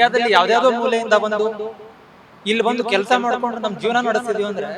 ಇಂಡಿಯಾದಲ್ಲಿ ಯಾವ್ದಾವ್ದೋ ಮೂಲೆಯಿಂದ ಬಂದು ಇಲ್ಲಿ ಬಂದು ಕೆಲಸ ಮಾಡ್ಕೊಂಡು ನಮ್ಮ ಜೀವನ ನಡೆಸಿದೀವಿ ಅಂದ್ರೆ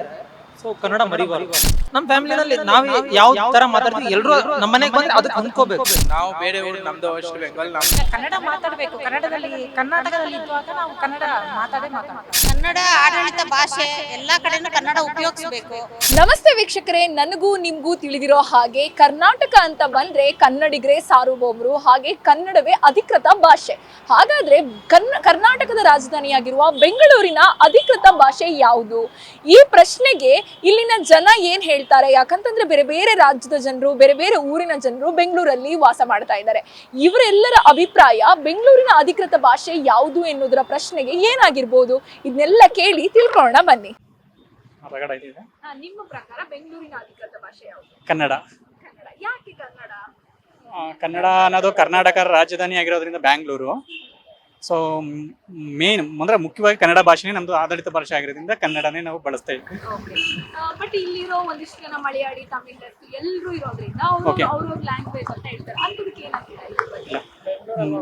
ಸೊ ಕನ್ನಡ ಮರಿಬಾರ್ದು. ನಮ್ಮ ಫ್ಯಾಮಿಲಿನಲ್ಲಿ ನಾವು ಯಾವ ತರ ಮಾತಾಡ್ತೀವಿ ಎಲ್ಲರೂ ನಮ್ಮ ಮನೆಗೆ ಬಂದ್ರೆ ಅದಕ್ಕೆ ಹೊಂದ್ಕೋಬೇಕು ನಾವು ಬೇರೆ ಊರು ನಮ್ದು ವೆಸ್ಟ್ ಬೆಂಗಾಲ್ ನಮ್ ಕನ್ನಡ ಮಾತಾಡಬೇಕು. ಕನ್ನಡದಲ್ಲಿ ಕರ್ನಾಟಕದಲ್ಲಿ ಇದ್ದಾಗ ನಾವು ಕನ್ನಡ ಮಾತಾಡೇ ಮಾತಾಡ್ತೀವಿ ಕನ್ನಡ ಆಡಳಿತ ಭಾಷೆ ಎಲ್ಲಾ ಕಡೆನೂ ಕನ್ನಡ ಉಪಯೋಗಿಸಬೇಕು. ನಮಸ್ತೆ ವೀಕ್ಷಕರೇ ನನಗೂ ನಿಮ್ಗೂ ತಿಳಿದಿರೋ ಹಾಗೆ ಕರ್ನಾಟಕ ಅಂತ ಬಂದ್ರೆ ಕನ್ನಡಿಗರೇ ಸಾರ್ವಭೌಮರು ಹಾಗೆ ಕನ್ನಡವೇ ಅಧಿಕೃತ ಭಾಷೆ. ಹಾಗಾದ್ರೆ ಕನ್ನ ಕರ್ನಾಟಕದ ರಾಜಧಾನಿಯಾಗಿರುವ ಬೆಂಗಳೂರಿನ ಅಧಿಕೃತ ಭಾಷೆ ಯಾವುದು? ಈ ಪ್ರಶ್ನೆಗೆ ಇಲ್ಲಿನ ಜನ ಏನ್ ಹೇಳ್ತಾರೆ? ಯಾಕಂತಂದ್ರೆ ಬೇರೆ ಬೇರೆ ರಾಜ್ಯದ ಜನರು ಬೇರೆ ಬೇರೆ ಊರಿನ ಜನರು ಬೆಂಗಳೂರಲ್ಲಿ ವಾಸ ಮಾಡ್ತಾ ಇದ್ದಾರೆ. ಇವರೆಲ್ಲರ ಅಭಿಪ್ರಾಯ ಬೆಂಗಳೂರಿನ ಅಧಿಕೃತ ಭಾಷೆ ಯಾವುದು ಎನ್ನುವುದರ ಪ್ರಶ್ನೆಗೆ ಏನಾಗಿರ್ಬೋದು? ಇದನ್ನೆಲ್ಲ ಕೇಳಿ ತಿಳ್ಕೊಳ್ಳೋಣ ಬನ್ನಿ. ನಿಮ್ಮ ಪ್ರಕಾರ ಬೆಂಗಳೂರಿನ ಅಧಿಕೃತ ಭಾಷೆ ಯಾವುದು? ಕನ್ನಡ. ಕನ್ನಡ. ಯಾಕೆ ಕನ್ನಡ? ಆ, ಕನ್ನಡ ಅನ್ನೋದು ಕರ್ನಾಟಕ ರಾಜಧಾನಿ ಆಗಿರೋದ್ರಿಂದ ಬ್ಯಾಂಗ್ಳೂರು. ಸೊ ಮೇನ್ ಅಂದ್ರೆ ಮುಖ್ಯವಾಗಿ ಕನ್ನಡ ಭಾಷೆನೇ ನಮ್ದು ಆಡಳಿತ ಭಾಷೆ ಆಗಿರೋದ್ರಿಂದ ಕನ್ನಡನೇ ನಾವು ಬಳಸ್ತಾ ಇದ್ವಿ. ಬಟ್ ಇಲ್ಲಿರೋ ಒಂದಿಷ್ಟು ಜನ ಮಲಯಾಳಿ ತಮಿಳ್ ಎಲ್ಲರೂ ಇರೋದ್ರಿಂದ ಅವರು ಅವ್ರವ್ರ ಲ್ಯಾಂಗ್ವೇಜ್ ಅಂತ ಹೇಳ್ತಾರೆ. ಅಂತದಕ್ಕೆ ಏನಾಗ್ತಿದೆ ಇದ್ರ ಬಗ್ಗೆ? ಹ್ಮ್.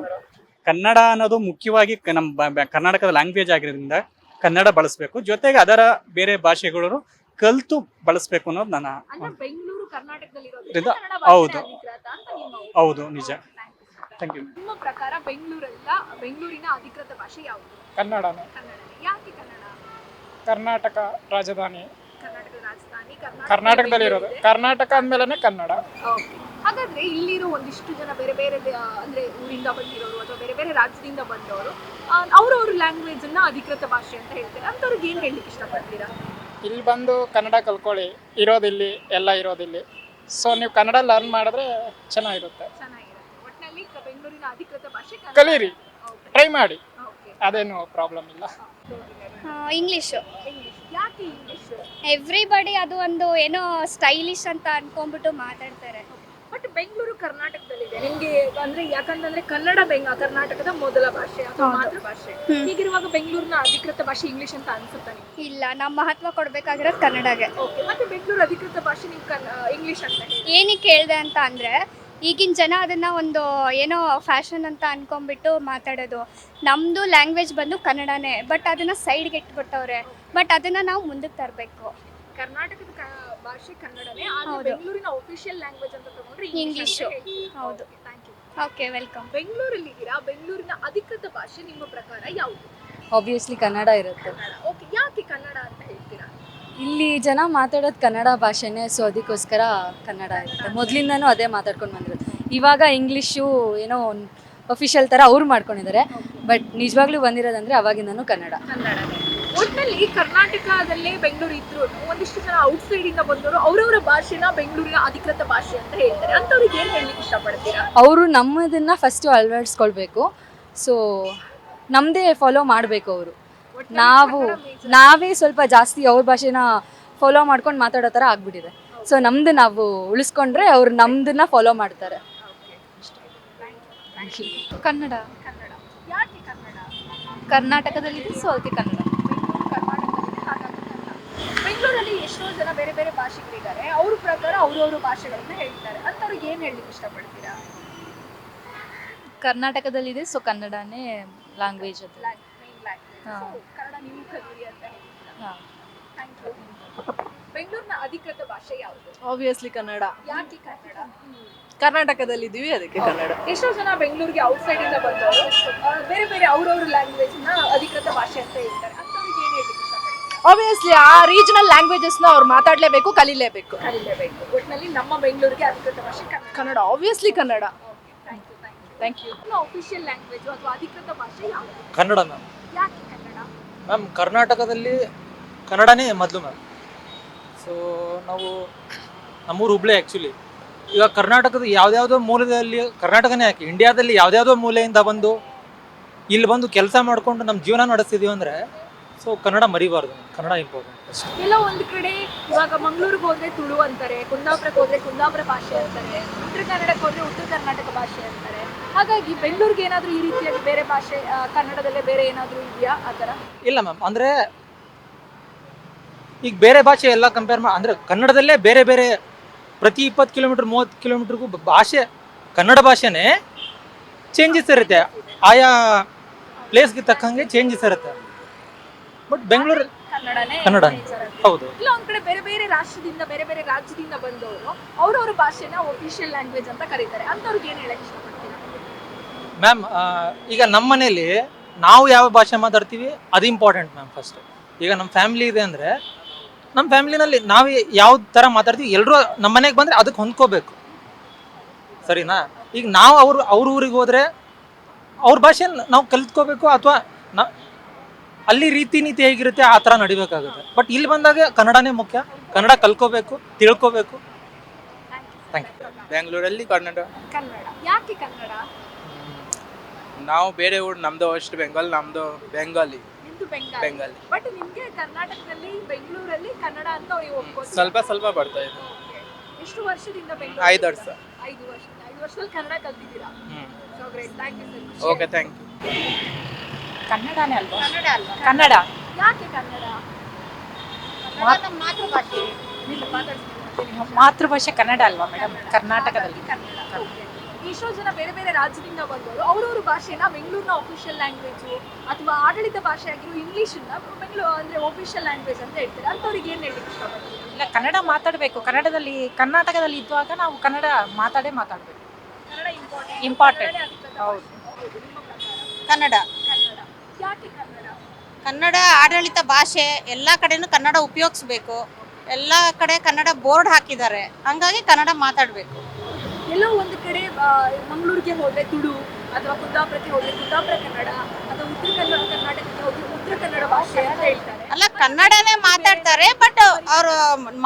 ಕನ್ನಡ ಅನ್ನೋದು ಮುಖ್ಯವಾಗಿ ಕ- ನಮ್ಮ ಬ- ಬ- ಕರ್ನಾಟಕದ ಲ್ಯಾಂಗ್ವೇಜ್ ಆಗಿರೋದ್ರಿಂದ ಕನ್ನಡ ಬಳಸಬೇಕು. ಜೊತೆಗೆ ಅದರ ಬೇರೆ ಭಾಷೆಗಳು ಕಲ್ತು ಬಳಸಬೇಕು ಅನ್ನೋದು ನನ್ನ ಅಂದ್ರೆ ಬೆಂಗಳೂರು ಕರ್ನಾಟಕದಲ್ಲಿ ಇರೋದ್ರಿಂದ ಇದ್ರಿಂದ ಕನ್ನಡ ಭಾಷೆನೇ ಹೌದು. ಅಧಿಕೃತ ಅಂತ ನಿಮ್ಮ ಹೌದು ನಿಜ. ಥ್ಯಾಂಕ್ ಯು ನಿಮ್ಮ ಪ್ರಕಾರ ಬೆಂಗಳೂರಲ್ಲ ಬೆಂಗಳೂರಿನ ಅಧಿಕೃತ ಭಾಷೆ ಯಾವುದು? ಕನ್ನಡನೇ. ಕನ್ನಡ ಯಾಕೆ ಕನ್ನಡ? ಕರ್ನಾಟಕ ರಾಜಧಾನಿ. ಕರ್ನಾಟಕದ ರಾಜಧಾನಿ ಕರ್ನಾಟಕದಲ್ಲಿ ಇರೋದು. ಕರ್ನಾಟಕ ಅಂದಮೇಲೆ ಕನ್ನಡ. ಓಕೆ. ಹಾಗಾದ್ರೆ ಇಲ್ಲಿರೋ ಒಂದಿಷ್ಟು ಜನ ಬೇರೆ ಬೇರೆ ದೇ- ಅಂದ್ರೆ ಊರಿಂದ ಬಂದಿರೋರು ಅಥವಾ ಬೇರೆ ಬೇರೆ ರಾಜ್ಯದಿಂದ ಬಂದವರು ಅವ್ರವ್ರ ಲ್ಯಾಂಗ್ವೇಜ್ ಅನ್ನ ಅಧಿಕೃತ ಭಾಷೆ ಅಂತ ಹೇಳ್ತಾರೆ. ಅಂತವ್ರಿಗೆ ಏನ್ ಹೇಳಲಿಕ್ಕೆ ಇಷ್ಟಪಡ್ತೀರಾ? ಇಲ್ಲಿ ಬಂದು ಕನ್ನಡ ಕಲ್ಕೊಳ್ಳಿ ಇರೋದಿಲ್ಲಿ ಎಲ್ಲ ಇರೋದಿಲ್ಲಿ. ಸೊ ನೀವು ಕನ್ನಡ ಲರ್ನ್ ಮಾಡಿದ್ರೆ ಚೆನ್ನಾಗಿರುತ್ತೆ. ಕ- ಬೆಂಗಳೂರಿನ ಅಧಿಕೃತ ಭಾಷೆ ಕನ್ನಡ. ಕಲೀರಿ. Okay. ಟ್ರೈ ಮಾಡಿ. Okay. ಅದೇನು ಪ್ರಾಬ್ಲಮ್ ಇಲ್ಲ. English English. ಯಾಕೆ ಇಂಗ್ಲಿಷ್ ಎವ್ರಿಬಡಿ ಅದು ಒಂದು ಏನೋ ಸ್ಟೈಲಿಶ್ ಅಂತ ಅನ್ಕೊಂಡ್ಬಿಟ್ಟು ಮಾತಾಡ್ತಾರೆ. ಬಟ್ ಬೆಂಗಳೂರು ಕರ್ನಾಟಕದಲ್ಲಿದೆ. ನಿಮ್ಗೆ ಅಂದ್ರೆ ಯಾಕಂತಂದ್ರೆ ಕನ್ನಡ ಬೆಂಗ ಕರ್ನಾಟಕದ ಮೊದಲ ಭಾಷೆ ಅಥವಾ ಮಾತೃಭಾಷೆ ಹೀಗಿರುವಾಗ ಬೆಂಗಳೂರಿನ ಅಧಿಕೃತ ಭಾಷೆ ಇಂಗ್ಲಿಷ್ ಅಂತ ಅನ್ಸುತ್ತಾ ನಿಮ್ಗೆ? ಇಲ್ಲ ನಾವು ಮಹತ್ವ ಕೊಡ್ಬೇಕಾಗಿರೋದು ಕನ್ನಡಗೆ. ಓಕೆ ಮತ್ತೆ ಬೆಂಗಳೂರು ಅಧಿಕೃತ ಭಾಷೆ ನೀವು ಇಂಗ್ಲಿಷ್ ಅಂತ ಹೇಳಿ. ಏನಕ್ಕೆ ಹೇಳಿದೆ ಅಂತ ಅಂದರೆ ಈಗಿನ ಜನ ಅದನ್ನು ಒಂದು ಏನೋ ಫ್ಯಾಷನ್ ಅಂತ ಅನ್ಕೊಂಡ್ಬಿಟ್ಟು ಮಾತಾಡೋದು. ನಮ್ಮದು ಲ್ಯಾಂಗ್ವೇಜ್ ಬಂದು ಕನ್ನಡನೇ ಬಟ್ ಅದನ್ನು ಸೈಡ್ಗೆ ಇಟ್ಬಿಟ್ಟವ್ರೆ. ಬಟ್ ಅದನ್ನು ನಾವು ಮುಂದಕ್ಕೆ ತರಬೇಕು. ಕರ್ನಾಟಕದ ಕ- ಭಾಷೆ ಕನ್ನಡನೇ. ಬೆಂಗಳೂರಿನ ಒಫಿಷಿಯಲ್ ಲ್ಯಾಂಗ್ವೇಜ್ ಅಂತ ತಗೊಂಡ್ರೆ ಇಂಗ್ಲಿಷು ಹೌದು ಹೌದು. ಥ್ಯಾಂಕ್ ಯು ಓಕೆ ವೆಲ್ಕಮ್ ಬೆಂಗಳೂರಲ್ಲಿ ಇದ್ದೀರಾ ಬೆಂಗಳೂರಿನ ಅಧಿಕೃತ ಭಾಷೆ ನಿಮ್ಮ ಪ್ರಕಾರ ಯಾವುದು? ಆಬ್ವಿಯಸ್ಲಿ ಕನ್ನಡ ಇರುತ್ತೆ. ಓಕೆ ಯಾಕೆ ಕನ್ನಡ ಇಲ್ಲಿ ಜನ ಮಾತಾಡೋದು ಕನ್ನಡ ಭಾಷೆನೇ ಸೊ ಅದಕ್ಕೋಸ್ಕರ ಕನ್ನಡ ಇರುತ್ತೆ. ಮೊದಲಿಂದನೂ ಅದೇ ಮಾತಾಡ್ಕೊಂಡು ಬಂದಿರೋದು. ಇವಾಗ ಇಂಗ್ಲೀಷು ಏನೋ ಅಫಿಷಿಯಲ್ ಥರ ಅವ್ರು ಮಾಡ್ಕೊಂಡಿದ್ದಾರೆ ಬಟ್ ನಿಜವಾಗ್ಲೂ ಬಂದಿರೋದಂದ್ರೆ ಅವಾಗಿಂದನೂ ಕನ್ನಡ. ಕನ್ನಡ. ಒಟ್ಟಿನಲ್ಲಿ ಕರ್ನಾಟಕದಲ್ಲೇ ಬೆಂಗಳೂರು ಇದ್ರು ಒಂದಿಷ್ಟು ಜನ ಔಟ್ಸೈಡ್ ಇಂದ ಬಂದವರು ಅವರವರ ಭಾಷೆನ ಬೆಂಗಳೂರಿನ ಅಧಿಕೃತ ಭಾಷೆ ಅಂತ ಹೇಳ್ತಾರೆ. ಅಂತವ್ರಿಗೆ ಏನು ಹೇಳಲಿಕ್ಕೆ ಇಷ್ಟಪಡ್ತೀರಾ? ಅವರು ನಮ್ಮದನ್ನು ಫಸ್ಟು ಅಳವಡಿಸ್ಕೊಳ್ಬೇಕು. ಸೊ ನಮ್ಮದೇ ಫಾಲೋ ಮಾಡಬೇಕು ಅವರು. ಒಟ್ನಲ್ಲಿ ನಾವು ನಾವೇ ಸ್ವಲ್ಪ ಜಾಸ್ತಿ ಅವ್ರ ಭಾಷೆನ ಫಾಲೋ ಮಾಡ್ಕೊಂಡು ಮಾತಾಡೋ ಥರ ಆಗ್ಬಿಟ್ಟಿದೆ. ಸೊ ನಮ್ದು ನಾವು ಉಳಿಸ್ಕೊಂಡ್ರೆ ಅವ್ರು ನಮ್ದನ್ನ ಫಾಲೋ ಮಾಡ್ತಾರೆ. ಕನ್ನಡ. ಕನ್ನಡ. ಯಾಕೆ ಕನ್ನಡ? ಕರ್ನಾಟಕದಲ್ಲಿದೆ ಸೊ ಅದಕ್ಕೆ ಕನ್ನಡ ಕರ್ನಾಟಕದಲ್ಲಿ ಬೆಂಗಳೂರಲ್ಲಿ ಎಷ್ಟೋ ಜನ ಬೇರೆ ಬೇರೆ ಭಾಷೆಗಳಿದ್ದಾರೆ. ಅವ್ರ ಪ್ರಕಾರ ಅವ್ರವ್ರ ಭಾಷೆಗಳನ್ನ ಹೇಳ್ತಾರೆ. ಅಂತವ್ರಿಗೆ ಏನು ಹೇಳಲಿಕ್ಕೆ ಇಷ್ಟಪಡ್ತೀರಾ? ಕರ್ನಾಟಕದಲ್ಲಿದೆ ಸೊ ಕನ್ನಡನೇ ಲ್ಯಾಂಗ್ವೇಜ್ ಅದು. ಕನ್ನಡ ನೀವು ಕಲಿಯಿರಿ ಅಂತ ಹೇಳ್ತೀರಾ? ಹಾ. ಥ್ಯಾಂಕ್ ಯು ಬೆಂಗಳೂರಿನ ಅಧಿಕೃತ ಭಾಷೆ ಯಾವುದು? ಆಬ್ವಿಯಸ್ಲಿ ಕನ್ನಡ. ಯಾಕೆ ಕನ್ನಡ? ಕರ್ನಾಟಕದಲ್ಲಿದ್ದೀವಿ ಅದಕ್ಕೆ ಕನ್ನಡ. ಎಷ್ಟೋ ಜನ ಬೆಂಗಳೂರಿಗೆ ಔಟ್ಸೈಡ್ ಇಂದ ಬಂದವರು. ಬೇರೆ ಬೇರೆ ಅವ್ರವ್ರ ಲ್ಯಾಂಗ್ವೇಜ್ನ ಅಧಿಕೃತ ಭಾಷೆ ಅಂತ ಹೇಳ್ತಾರೆ. ಅಂತವ್ರಿಗೆ ಏನ್ ಇಷ್ಟಪಡ್ತೀರಾ ಆಬ್ವಿಯಸ್ಲಿ ಆ ರೀಜನಲ್ ಲ್ಯಾಂಗ್ವೇಜಸ್ನ ಅವ್ರು ಮಾತಾಡಲೇಬೇಕು ಕಲಿಲೇಬೇಕು. ಕಲಿಲೇಬೇಕು. ಒಟ್ಟಿನಲ್ಲಿ ನಮ್ಮ ಬೆಂಗಳೂರಿಗೆ ಅಧಿಕೃತ ಭಾಷೆ Kannada. Kannada obviously Kannada. Thank you thank you thank you ನಮ್ಮ ಅಫಿಷಿಯಲ್ ಲ್ಯಾಂಗ್ವೇಜ್ ಅಥವಾ ಅಧಿಕೃತ ಭಾಷೆ ಯಾವುದು? ಕನ್ನಡ ಮ್ಯಾಮ್ ಕನ್ನಡ ಮ್ಯಾಮ್, ಕರ್ನಾಟಕದಲ್ಲಿ ಕನ್ನಡನೇ ಮೊದಲು ಮ್ಯಾಮ್. ಸೊ ನಾವು ನಮ್ಮೂರು ಹುಬ್ಳಿ ಆ್ಯಕ್ಚುಲಿ ಈಗ ಕರ್ನಾಟಕದ ಯಾವ್ದಾವುದೋ ಮೂಲದಲ್ಲಿ ಕರ್ನಾಟಕನೇ ಯಾಕೆ ಇಂಡಿಯಾದಲ್ಲಿ ಯಾವ್ದಾವುದೋ ಮೂಲೆಯಿಂದ ಬಂದು, ಇಲ್ಲಿ ಬಂದು ಕೆಲಸ ಮಾಡ್ಕೊಂಡು ನಮ್ಮ ಜೀವನ ನಡೆಸ್ತಿದೀವಿ ಅಂದರೆ ಸೊ ಕನ್ನಡ ಮರಿಬಾರ್ದು ಕನ್ನಡ ಇಂಪಾರ್ಟೆಂಟ್ ಅಷ್ಟೇ ಎಲ್ಲ ಒಂದು ಕಡೆ ಇವಾಗ ಮಂಗಳೂರಿಗೆ ಹೋದ್ರೆ ತುಳು ಅಂತಾರೆ ಕುಂದಾಪುರಕ್ಕೆ ಹೋದ್ರೆ ಕುಂದಾಪುರ ಭಾಷೆ ಅಂತಾರೆ ಉತ್ತರ ಕನ್ನಡಕ್ಕೆ ಹೋದ್ರೆ ಉತ್ತರ ಕರ್ನಾಟಕ ಭಾಷೆ ಅಂತಾರೆ. ಹಾಗಾಗಿ ಬೆಂಗಳೂರಿಗೆ ಏನಾದರೂ ಈ ರೀತಿಯಲ್ಲಿ ಬೇರೆ ಭಾಷೆ ಆ, ಕನ್ನಡದಲ್ಲೇ ಬೇರೆ ಏನಾದರೂ ಇದೆಯಾ ಆ ಥರ? ಇಲ್ಲ ಮ್ಯಾಮ್ ಅಂದ್ರೆ ಈಗ ಬೇರೆ ಭಾಷೆ ಎಲ್ಲ ಕಂಪೇರ್ ಮಾ ಅಂದ್ರೆ ಕನ್ನಡದಲ್ಲೇ ಬೇರೆ ಬೇರೆ ಪ್ರತಿ ಇಪ್ಪತ್ತು ಕಿಲೋಮೀಟರ್ ಮೂವತ್ತು ಕಿಲೋಮೀಟರ್ಗೂ ಭಾಷೆ ಕನ್ನಡ ಭಾಷೆನೇ ಚೇಂಜಸ್ ಇರುತ್ತೆ. ಆಯಾ ಪ್ಲೇಸ್ಗೆ ತಕ್ಕಂಗೆ ಚೇಂಜಸ್ ಇರುತ್ತೆ. ಬಟ್ ಬೆಂಗಳೂರು ಕನ್ನಡನೇ ಕನ್ನಡನೇ. ಹೌದು. ಇಲ್ಲ ಒಂದ್ ಕಡೆ ಬೇರೆ ಬೇರೆ ರಾಷ್ಟ್ರದಿಂದ ಬೇರೆ ಬೇರೆ ರಾಜ್ಯದಿಂದ ಬಂದವರು ಅವ್ರವ್ರ ಭಾಷೆನ ಒಫಿಷಿಯಲ್ ಲ್ಯಾಂಗ್ವೇಜ್ ಅಂತ ಕರೀತಾರೆ. ಅಂತವ್ರಿಗೆ ಏನ್ ಹೇಳಕ್ ಇಷ್ಟಪಡ್ತೀರಾ? ಮ್ಯಾಮ್ ಈಗ ನಮ್ಮ ಮನೇಲಿ ನಾವು ಯಾವ ಭಾಷೆ ಮಾತಾಡ್ತೀವಿ ಅದು ಇಂಪಾರ್ಟೆಂಟ್ ಮ್ಯಾಮ್ ಫಸ್ಟ್ ಈಗ ನಮ್ಮ ಫ್ಯಾಮಿಲಿ ಇದೆ ಅಂದ್ರೆ ನಮ್ಮ ಫ್ಯಾಮಿಲಿನಲ್ಲಿ ನಾವು ಯಾವ ತರ ಮಾತಾಡ್ತೀವಿ ಎಲ್ಲರೂ ನಮ್ಮ ಮನೆಗೆ ಬಂದ್ರೆ ಅದಕ್ಕೆ ಹೊಂದ್ಕೋಬೇಕು. ಸರಿನಾ? ಈಗ ನಾವು ಅವ್ರು ಅವ್ರ ಊರಿಗೆ ಹೋದ್ರೆ ಅವ್ರ ಭಾಷೆ ನಾವು ಕಲ್ತ್ಕೋಬೇಕು ಅಥವಾ ನಾ ಅಲ್ಲಿ ರೀತಿ ನೀತಿ ಹೇಗಿರುತ್ತೆ ಆ ಥರ ನಡಿಬೇಕಾಗುತ್ತೆ. ಬಟ್ ಇಲ್ಲಿ ಬಂದಾಗ ಕನ್ನಡನೇ ಮುಖ್ಯ. ಕನ್ನಡ ಕಲ್ಕೋಬೇಕು ತಿಳ್ಕೋಬೇಕು. ಥ್ಯಾಂಕ್ ಯು ಬೆಂಗಳೂರಲ್ಲಿ ಕನ್ನಡ. ಕನ್ನಡ. ಯಾಕೆ ಕನ್ನಡ? ನಾವು ಬೇರೆ ಊರು ನಮ್ದು ವೆಸ್ಟ್ ಬೆಂಗಾಲ್ ನಮ್ದು ಬೆಂಗಾಲಿ ನಿಮ್ದು ಬೆಂಗಾಲಿ ಬೆಂಗಾಲಿ ಬಟ್ ನಿಮಗೆ ಕರ್ನಾಟಕದಲ್ಲಿ ಬೆಂಗಳೂರಲ್ಲಿ ಕನ್ನಡ ಅಂತ ನೀವು ಒಪ್ಕೋತೀರಾ? ಸ್ವಲ್ಪ ಸ್ವಲ್ಪ ಬರ್ತಾ ಇದೆ. ಎಷ್ಟು ವರ್ಷದಿಂದ ಬೆಂಗಳೂರು ಐದು ವರ್ಷ. ಐದು ವರ್ಷ. ಐದು ವರ್ಷದಲ್ಲಿ ಕನ್ನಡ ಕಲ್ತಿದ್ದೀರಾ? ಹ್ಞೂ so great thank you okay thank you ಕನ್ನಡನೇ ಅಲ್ವಾ? ಕನ್ನಡ ಅಲ್ವಾ? ಕನ್ನಡ? ಯಾಕೆ ಕನ್ನಡ? ಕನ್ನಡ ನಮ್ಮ ಮಾತೃಭಾಷೆ. ಮಾತೃಭಾಷೆ ಕನ್ನಡ ಅಲ್ವಾ ಮೇಡಮ್? ಕರ್ನಾಟಕದಲ್ಲಿ. ಎಷ್ಟೋ ಜನ ಬೇರೆ ಬೇರೆ ರಾಜ್ಯದಿಂದ ಬಂದವರು. ಅವ್ರವ್ರ ಭಾಷೆನ ಬೆಂಗಳೂರಿನ ಅಫಿಷಿಯಲ್ ಲ್ಯಾಂಗ್ವೇಜು ಅಥವಾ ಆಡಳಿತ ಭಾಷೆ ಆಗಿರೋ ಇಂಗ್ಲೀಷನ್ನ ಬೆಂಗಳೂರು ಅಂದ್ರೆ ಒಫಿಷಿಯಲ್ ಲ್ಯಾಂಗ್ವೇಜ್ ಅಂತ ಹೇಳ್ತಾರೆ? ಅಂತವ್ರಿಗೆ ಏನು ಹೇಳಿ ಇಷ್ಟಪಡ್ತೀವಿ ಇಲ್ಲ ಕನ್ನಡ ಮಾತಾಡಬೇಕು. ಕನ್ನಡದಲ್ಲಿ ಕರ್ನಾಟಕದಲ್ಲಿ ಇದ್ದಾಗ ನಾವು ಕನ್ನಡ ಮಾತಾಡೇ ಮಾತಾಡಬೇಕು. ಕನ್ನಡ ಇಂಪಾರ್ಟೆಂಟ್ ಇಂಪಾರ್ಟೆಂಟ್ ಹೌದು. ಕನ್ನಡ ಕನ್ನಡ. ಕನ್ನಡ. ಕನ್ನಡ? ಆಡಳಿತ ಭಾಷೆ ಎಲ್ಲ ಕಡೆನೂ ಕನ್ನಡ ಉಪಯೋಗಿಸ್ಬೇಕು. ಎಲ್ಲ ಕಡೆ ಕನ್ನಡ ಬೋರ್ಡ್ ಹಾಕಿದ್ದಾರೆ. ಹಂಗಾಗಿ ಕನ್ನಡ ಮಾತಾಡಬೇಕು. ಎಲ್ಲೋ ಒಂದು ಕಡೆ ಮಂಗಳೂರಿಗೆ ಹೋದ್ರೆ ತುಳು ಅಥವಾ ಕುಂದಾಪುರಕ್ಕೆ ಹೋದ್ರೆ ಕುಂದಾಪುರ ಕನ್ನಡ ಅಥವಾ ಉತ್ತರ ಕನ್ನಡ ಕರ್ನಾಟಕಕ್ಕೆ ಹೋಗಿ ಉತ್ತರ ಕನ್ನಡ ಭಾಷೆ ಅಂತ ಹೇಳ್ತಾರೆ. ಅಲ್ಲ ಕನ್ನಡನೇ ಮಾತಾಡ್ತಾರೆ ಬಟ್ ಅವರು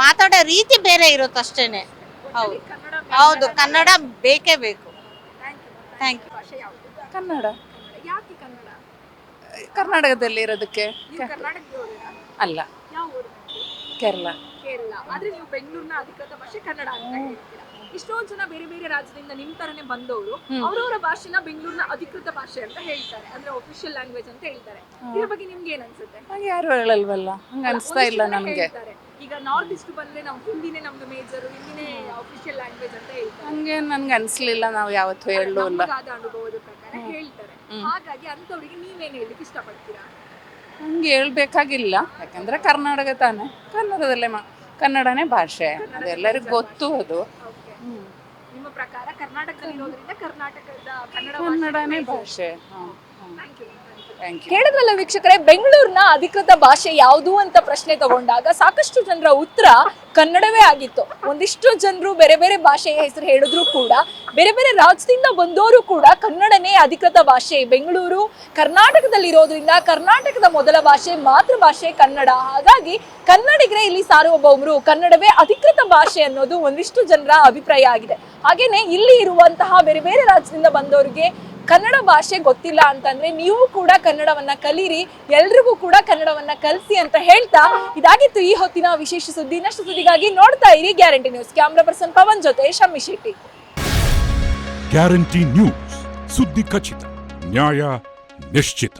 ಮಾತಾಡೋ ರೀತಿ ಬೇರೆ ಇರುತ್ತೆ ಅಷ್ಟೇನೆ. ಹೌದು. ಕನ್ನಡ ಹೌದು ಕನ್ನಡ ಬೇಕೇ ಬೇಕು. ಥ್ಯಾಂಕ್ ಯು ಭಾಷೆ ಯಾವುದು? ಕನ್ನಡ. ಯಾಕೆ ಕನ್ನಡ? ಕರ್ನಾಟಕದಲ್ಲಿ ಇರೋದಕ್ಕೆ? ಅಲ್ಲ. ಕೇರಳ. ಕೇರಳ. ಆದ್ರೆ ನೀವು ಬೆಂಗಳೂರಿನ ಅಧಿಕೃತ ಭಾಷೆ ಕನ್ನಡ ಅಂತ ಹೇಳ್ತೀರಾ? ಎಷ್ಟೊಂದು ಜನ ಬೇರೆ ಬೇರೆ ರಾಜ್ಯದಿಂದ ನಿಮ್ ತರನೇ ಬಂದವರು. ಅವರವರ ಭಾಷೆನ ಬೆಂಗಳೂರಿನ ಅಧಿಕೃತ ಭಾಷೆ ಅಂತ ಹೇಳ್ತಾರೆ. ಅಂದ್ರೆ ಒಫಿಷಿಯಲ್ ಲ್ಯಾಂಗ್ವೇಜ್ ಅಂತ ಹೇಳ್ತಾರೆ. ಇದ್ರ ಬಗ್ಗೆ ನಿಮ್ಗೆ ಏನ್ ಅನ್ಸುತ್ತೆ? ಯಾರು ಹೇಳಲ್ವಲ್ಲ. ಹಂಗ ಅನ್ಸ್ತಾ ಇಲ್ಲ ನಮ್ಗೆ. ಈಗ ನಾರ್ತ್ ಈಸ್ಟ್ ಬಂದ್ರೆ ನಾವು ಹಿಂದಿನೇ ನಮ್ದು ಮೇಜರ್ ಹಿಂದಿನೇ ಅಫಿಷಿಯಲ್ ಲ್ಯಾಂಗ್ವೇಜ್ ಅಂತ ಹೇಳ್ತಾರೆ. ಹಂಗೆ ನನ್ಗೆ ಅನ್ಸ್ಲಿಲ್ಲ ನಾವು ಯಾವತ್ತೂ ಹೇಳಲೂ ಇಲ್ಲ. ನಮ್ಗಾದ ಅನುಭವದ ಪ್ರಕಾರ ಹೇಳ್ತಾರೆ. ಹಾಗಾಗಿ ಅಂತವ್ರಿಗೆ ನೀವೇನು ಹೇಳಲಿಕ್ಕೆ ಇಷ್ಟಪಡ್ತೀರಾ? ಹಂಗೆ ಹೇಳ್ಬೇಕಾಗಿಲ್ಲ. ಯಾಕಂದ್ರೆ ಕರ್ನಾಟಕ ತಾನೆ. ಕನ್ನಡದಲ್ಲೇ ಮಾ ಕನ್ನಡನೇ ಭಾಷೆ. ಅದೆಲ್ಲರಿಗೂ ಗೊತ್ತು ಅದು. ನಿಮ್ಮ ಪ್ರಕಾರ ಕರ್ನಾಟಕದಲ್ಲಿ ಇರೋದ್ರಿಂದ ಕರ್ನಾಟಕದ ಕನ್ನಡ ಕನ್ನಡನೇ ಭಾಷೆ. ಥ್ಯಾಂಕ್ ಕೇಳಿದ್ರಲ್ಲ ವೀಕ್ಷಕರೇ, ಬೆಂಗಳೂರಿನ ಅಧಿಕೃತ ಭಾಷೆ ಯಾವುದು ಅಂತ ಪ್ರಶ್ನೆ ತಗೊಂಡಾಗ ಸಾಕಷ್ಟು ಜನರ ಉತ್ತರ ಕನ್ನಡವೇ ಆಗಿತ್ತು. ಒಂದಿಷ್ಟು ಜನರು ಬೇರೆ ಬೇರೆ ಭಾಷೆಯ ಹೆಸರು ಹೇಳಿದ್ರು ಕೂಡ, ಬೇರೆ ಬೇರೆ ರಾಜ್ಯದಿಂದ ಬಂದವರು ಕೂಡ ಕನ್ನಡನೇ ಅಧಿಕೃತ ಭಾಷೆ. ಬೆಂಗಳೂರು ಕರ್ನಾಟಕದಲ್ಲಿ ಇರೋದ್ರಿಂದ ಕರ್ನಾಟಕದ ಮೊದಲ ಭಾಷೆ, ಮಾತೃಭಾಷೆ ಕನ್ನಡ. ಹಾಗಾಗಿ ಕನ್ನಡಿಗರೇ ಇಲ್ಲಿ ಸಾರ್ವಭೌಮರು, ಕನ್ನಡವೇ ಅಧಿಕೃತ ಭಾಷೆ ಅನ್ನೋದು ಒಂದಿಷ್ಟು ಜನರ ಅಭಿಪ್ರಾಯ ಆಗಿದೆ. ಹಾಗೇನೆ ಇಲ್ಲಿ ಇರುವಂತಹ ಬೇರೆ ಬೇರೆ ರಾಜ್ಯದಿಂದ ಬಂದವರಿಗೆ ಕನ್ನಡ ಭಾಷೆ ಗೊತ್ತಿಲ್ಲ ಅಂತಂದ್ರೆ ನೀವು ಕೂಡ ಕನ್ನಡವನ್ನ ಕಲೀರಿ, ಎಲ್ರಿಗೂ ಕೂಡ ಕನ್ನಡವನ್ನ ಕಲಿಸಿ ಅಂತ ಹೇಳ್ತಾ ಇದಾಗಿತ್ತು ಈ ಹೊತ್ತಿನ ವಿಶೇಷ ಸುದ್ದಿ. ಇನ್ನಷ್ಟು ಸುದ್ದಿಗಾಗಿ ನೋಡ್ತಾ ಇರಿ guarantee news. Camera person Pavan ಜೊತೆ ಶಮ್ಮಿ ಶೆಟ್ಟಿ. Guarantee news. ಸುದ್ದಿ ಖಚಿತ, ನ್ಯಾಯ ನಿಶ್ಚಿತ.